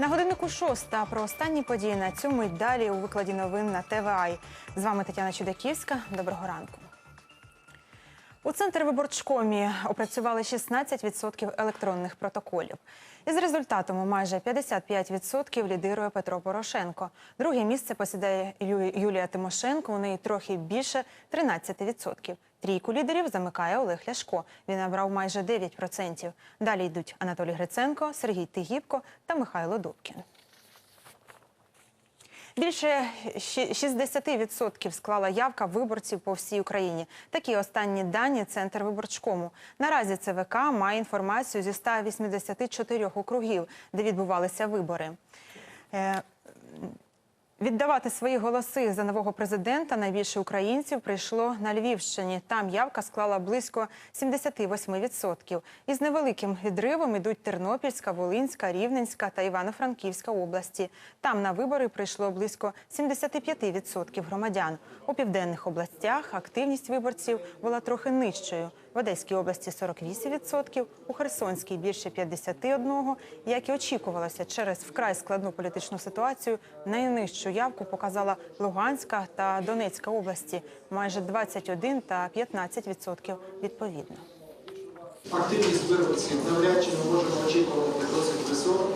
На годиннику шоста про останні події на цьому і далі у викладі новин на ТВА. З вами Тетяна Чудаківська. Доброго ранку. У центр виборчкомі опрацювали 16% електронних протоколів. Із результатом у майже 55% лідирує Петро Порошенко. Друге місце посідає Юлія Тимошенко. У неї трохи більше 13%. Трійку лідерів замикає Олег Ляшко. Він набрав майже 9%. Далі йдуть Анатолій Гриценко, Сергій Тигіпко та Михайло Дубкін. Більше щі- 60% склала явка виборців по всій Україні. Такі останні дані Центр виборчкому. Наразі ЦВК має інформацію зі 184 округів, де відбувалися вибори. Віддавати свої голоси за нового президента найбільше українців прийшло на Львівщині. Там явка склала близько 78%. Із невеликим відривом ідуть Тернопільська, Волинська, Рівненська та Івано-Франківська області. Там на вибори прийшло близько 75% громадян. У південних областях активність виборців була трохи нижчою. В Одеській області 48%, у Херсонській більше 51%. Як і очікувалося, через вкрай складну політичну ситуацію найнижчу явку показала Луганська та Донецька області майже 21 та 15% відповідно. Активність виборців навряд чи ми можемо очікувати досить високу.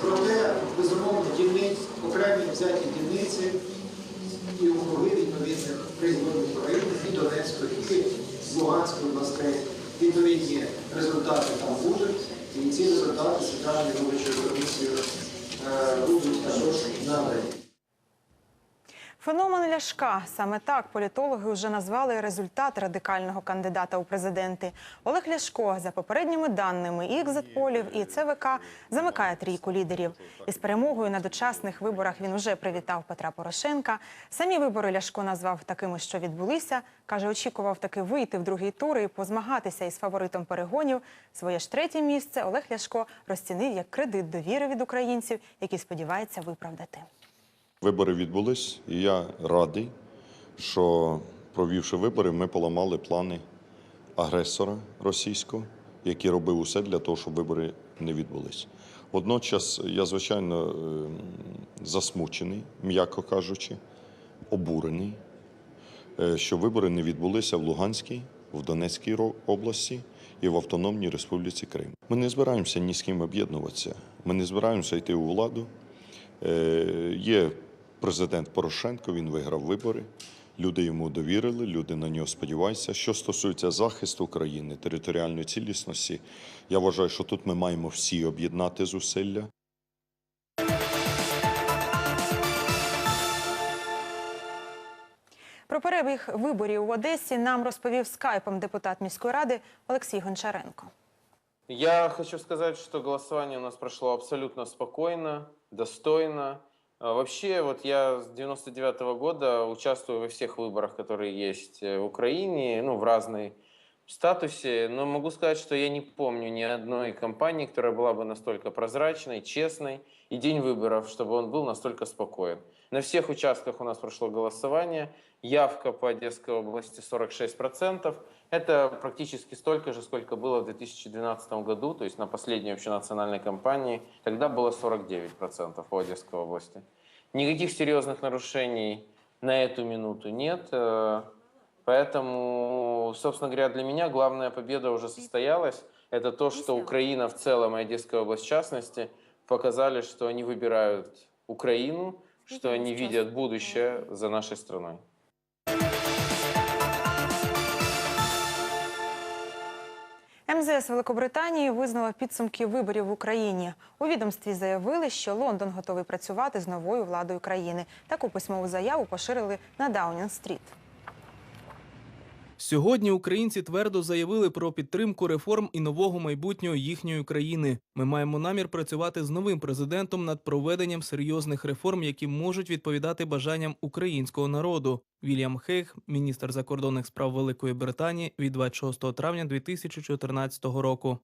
Проте, безумовно, дільниць, окремі взяті дільниці і округи відповідних регіонів України і Донецької, Луганської областей. Відповідні результати там будуть, і ці результати центральної виборчої комісії е, будуть також надані. Феномен Ляшка саме так політологи вже назвали результат радикального кандидата у президенти. Олег Ляшко за попередніми даними і екзитполів, і ЦВК замикає трійку лідерів. Із перемогою на дочасних виборах він уже привітав Петра Порошенка. Самі вибори Ляшко назвав такими, що відбулися. каже, очікував таки вийти в другий тур і позмагатися із фаворитом перегонів. Своє ж третє місце Олег Ляшко розцінив як кредит довіри від українців, який сподівається виправдати. Вибори відбулись, і я радий, що провівши вибори, ми поламали плани агресора російського, який робив усе для того, щоб вибори не відбулись. Водночас я, звичайно, ем, засмучений, м'яко кажучи, обурений, е, що вибори не відбулися в Луганській, в Донецькій області і в Автономній Республіці Крим. Ми не збираємося ні з ким об'єднуватися. Ми не збираємося йти у владу. Е, Є президент Порошенко, він виграв вибори. Люди йому довірили, люди на нього сподіваються. Що стосується захисту України, територіальної цілісності, я вважаю, що тут ми маємо всі об'єднати зусилля. Про перебіг виборів в Одесі нам розповів скайпом депутат міської ради Олексій Гончаренко. Я хочу сказать, что голосование у нас прошло абсолютно спокойно, достойно. А Вообще, вот я с 99 года участвую во всех выборах, которые есть э, в Украине, ну, в разной статусе, но могу сказать, что я не помню ни одной кампании, которая была бы настолько прозрачной, честной, и день выборов, чтобы он был настолько спокоен. На всех участках у нас прошло голосование, явка по Одесской области 46%, это практически столько же, сколько было в 2012 году, то есть на последней общенациональной кампании. Тогда было 49% по Одесской области. Никаких серьезных нарушений на эту минуту нет. э, Поэтому, собственно говоря, для меня главная победа уже состоялась. Это то, что Украина в целом и Одесская область в частности показали, что они выбирают Украину, что они видят будущее за нашей страной. МЗС Великобританії визнала підсумки виборів в Україні. У відомстві заявили, що Лондон готовий працювати з новою владою країни. Таку письмову заяву поширили на Даунінг-стріт. Сьогодні українці твердо заявили про підтримку реформ і нового майбутнього їхньої країни. Ми маємо намір працювати з новим президентом над проведенням серйозних реформ, які можуть відповідати бажанням українського народу. Вільям Хейг, міністр закордонних справ Великої Британії, від 26 травня 2014 року.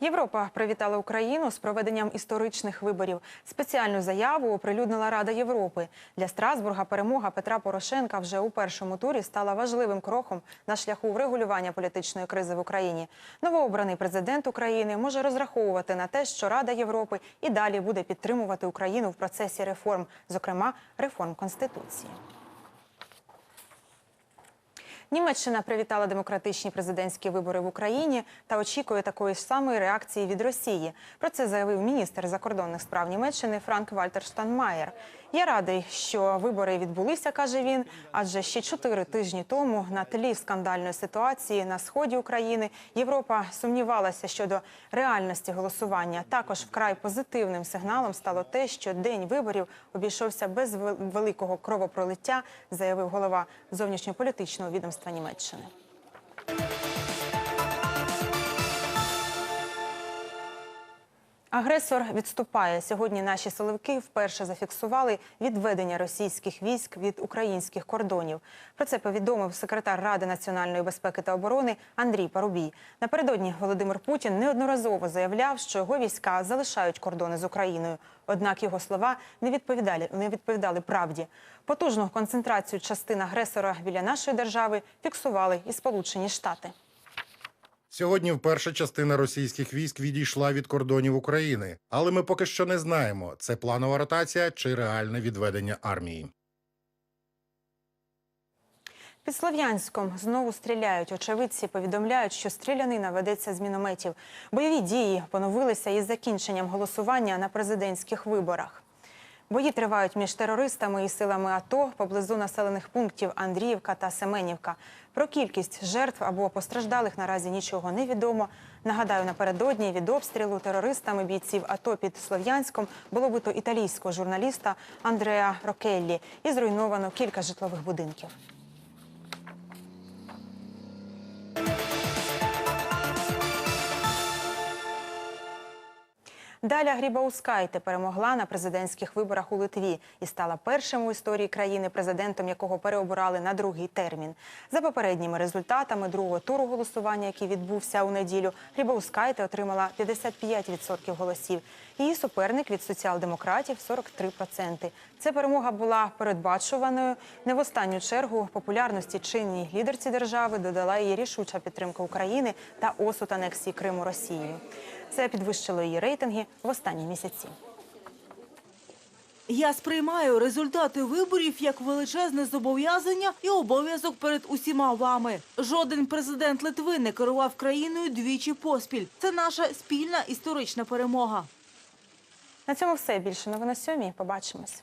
Європа привітала Україну з проведенням історичних виборів. Спеціальну заяву оприлюднила Рада Європи. Для Страсбурга перемога Петра Порошенка вже у першому турі стала важливим кроком на шляху врегулювання політичної кризи в Україні. Новообраний президент України може розраховувати на те, що Рада Європи і далі буде підтримувати Україну в процесі реформ, зокрема реформ Конституції. Німеччина привітала демократичні президентські вибори в Україні та очікує такої ж самої реакції від Росії. Про це заявив міністр закордонних справ Німеччини Франк Вальтер Штанмаєр. Я радий, що вибори відбулися, каже він. Адже ще чотири тижні тому на тлі скандальної ситуації на сході України Європа сумнівалася щодо реальності голосування. Також вкрай позитивним сигналом стало те, що день виборів обійшовся без великого кровопролиття, заявив голова зовнішньополітичного відомства Німеччини. Агресор відступає. Сьогодні наші силовики вперше зафіксували відведення російських військ від українських кордонів. Про це повідомив секретар Ради національної безпеки та оборони Андрій Парубій. Напередодні Володимир Путін неодноразово заявляв, що його війська залишають кордони з Україною. Однак його слова не відповідали, не відповідали правді. Потужну концентрацію частин агресора біля нашої держави фіксували і Сполучені Штати. Сьогодні вперше частина російських військ відійшла від кордонів України, але ми поки що не знаємо, це планова ротація чи реальне відведення армії. Під Слов'янськом знову стріляють. Очевидці повідомляють, що стрілянина ведеться з мінометів. Бойові дії поновилися із закінченням голосування на президентських виборах. Бої тривають між терористами і силами АТО поблизу населених пунктів Андріївка та Семенівка. Про кількість жертв або постраждалих наразі нічого не відомо. Нагадаю, напередодні від обстрілу терористами бійців АТО під Слов'янськом було бито італійського журналіста Андреа Рокеллі і зруйновано кілька житлових будинків. Даля Грібаускайте перемогла на президентських виборах у Литві і стала першим у історії країни президентом, якого переобирали на другий термін. За попередніми результатами другого туру голосування, який відбувся у неділю, Грібаускайте отримала 55% голосів. Її суперник від соціал-демократів 43%. Ця перемога була передбачуваною. Не в останню чергу популярності чинній лідерці держави додала її рішуча підтримка України та осуд анексії Криму Росією. Це підвищило її рейтинги в останні місяці. Я сприймаю результати виборів як величезне зобов'язання і обов'язок перед усіма вами. Жоден президент Литви не керував країною двічі поспіль. Це наша спільна історична перемога. На цьому все більше новин на сьомій. Побачимось.